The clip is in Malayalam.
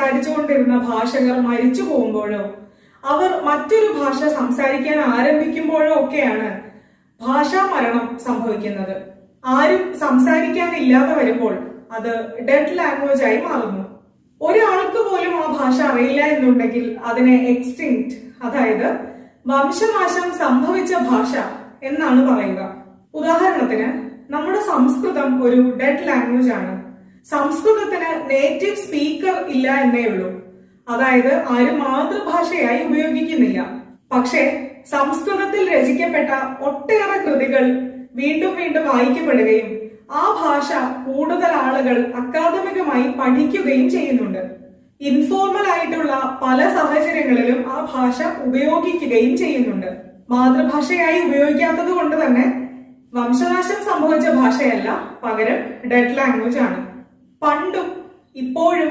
സംസാരിച്ചുകൊണ്ടിരുന്ന ഭാഷകർ മരിച്ചു പോകുമ്പോഴോ അവർ മറ്റൊരു ഭാഷ സംസാരിക്കാൻ ആരംഭിക്കുമ്പോഴോ ഒക്കെയാണ് ഭാഷാ മരണം സംഭവിക്കുന്നത്. ആരും സംസാരിക്കാനില്ലാതെ വരുമ്പോൾ അത് ഡെഡ് ലാംഗ്വേജ് ആയി മാറുന്നു. ഒരാൾക്ക് പോലും ആ ഭാഷ അറിയില്ല എന്നുണ്ടെങ്കിൽ അതിനെ എക്സ്റ്റിങ്ക്റ്റ് അതായത് വംശനാശം സംഭവിച്ച ഭാഷ എന്നാണ് പറയുക. ഉദാഹരണത്തിന് നമ്മുടെ സംസ്കൃതം ഒരു ഡെഡ് ലാംഗ്വേജ് ആണ്. സംസ്കൃതത്തിന് നേറ്റീവ് സ്പീക്കർ ഇല്ല എന്നേ ഉള്ളൂ. അതായത് ആരും മാതൃഭാഷയായി ഉപയോഗിക്കുന്നില്ല. പക്ഷേ സംസ്കൃതത്തിൽ രചിക്കപ്പെട്ട ഒട്ടേറെ കൃതികൾ വീണ്ടും വീണ്ടും വായിക്കപ്പെടുകയും ആ ഭാഷ കൂടുതൽ ആളുകൾ അക്കാദമികമായി പഠിക്കുകയും ചെയ്യുന്നുണ്ട്. ഇൻഫോർമൽ ആയിട്ടുള്ള പല സാഹചര്യങ്ങളിലും ആ ഭാഷ ഉപയോഗിക്കുകയും ചെയ്യുന്നുണ്ട്. മാതൃഭാഷയായി ഉപയോഗിക്കാത്തത് കൊണ്ട് തന്നെ വംശനാശം സംഭവിച്ച ഭാഷയല്ല പകരം ഡെഡ് ലാംഗ്വേജ് ആണ്. പണ്ടും ഇപ്പോഴും